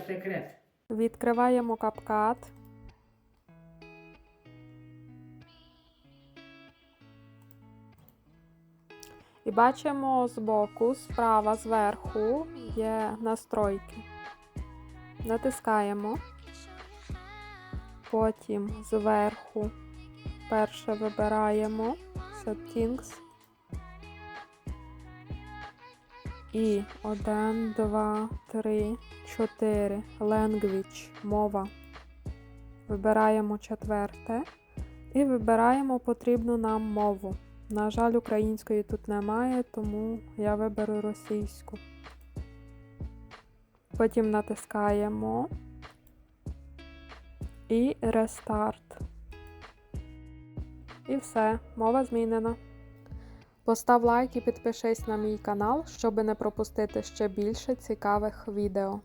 секрет. Відкриваємо капкат. І бачимо збоку, справа, зверху є настройки. Натискаємо. Потім зверху перше вибираємо Settings. І 1, 2, 3, 4. Language. Мова. Вибираємо четверте. І вибираємо потрібну нам мову. На жаль, української тут немає, тому я виберу російську. Потім натискаємо і рестарт. І все, мова змінена. Постав лайк і підпишись на мій канал, щоб не пропустити ще більше цікавих відео.